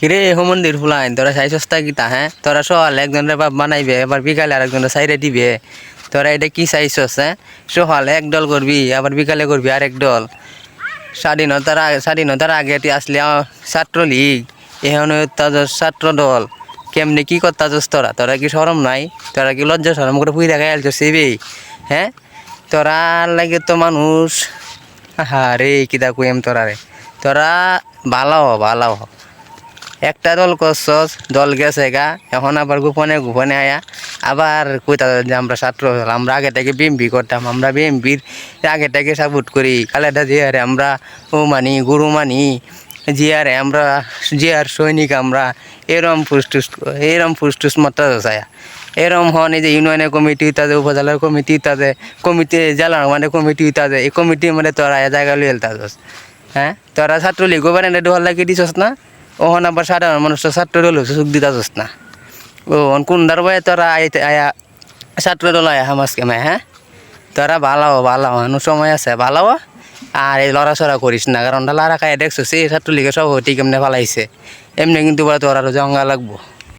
কিরে হুমন্দির ফুলাইন তোরা চাই সস্তা কিতা হ্যাঁ তোরা সকালে একজনের বাপ বানাইবে এবার বিকালে আর একজনের সাইডে দিবে। তোরা এটা কি চাইছস হ্যাঁ সকালে এক দল করবি আবার বিকালে করবি আর এক দল। স্বাধীনতার আগে স্বাধীনতার আগে তুই আসলি ছাত্রলীগ এখানে ছাত্র দল। কেমনি কি করতাছস তোরা তোরা কি সরম নাই? তোরা কি লজ্জা সরম করে পুই দেখা গেল সেবে হ্যাঁ তোরা লাগে তো মানুষ। হা রে কিতা কুয়েম তোরা রে তোরা ভালো হ ভালো হ একটা দল করছস, দল গেছে গা, এখন আবার গোপনে গোপনে আয়া। আবার কইতা যে আমরা ছাত্র আমরা আগে থেকে বিএমপি করতাম, আমরা বিএমপির আগে থেকে সাপোর্ট করি। খালেদা জিয়ারে আমরা ও মানি, গুরু মানি জিয়ারে আমরা, যে আর সৈনিক আমরা, এরম ফুসটুস এরম ফুসটুস মাত্রা চায়া এরম হন এই যে ইউনিয়নের কমিটি তাদের উপজেলার কমিটি তাদের কমিটি জেলার মানে কমিটি তাদের এই কমিটি মানে তোরা জায়গা তাদের হ্যাঁ? তোরা ছাত্রলীগ গোবার এনে ডোহার লাগিয়ে দিছস না? ওহন আবার সাধারণ মানুষ ছাত্র দল সুযোগ দিতাছস না। ও অন কোনদার বয়ে তোরা আয়া ছাত্র দল আয়া হামাজ কেমে হ্যাঁ? তোরা ভালো ভালো হ, সময় আছে ভালো। আর এই লড়াচড়া করিস না কারণ লারা খাই দেখছ সেই ছাত্রলীগের সভাপতি কেমনে ফালাইছে। এমনি কিন্তু বলে তোর জঙ্গা লাগবো।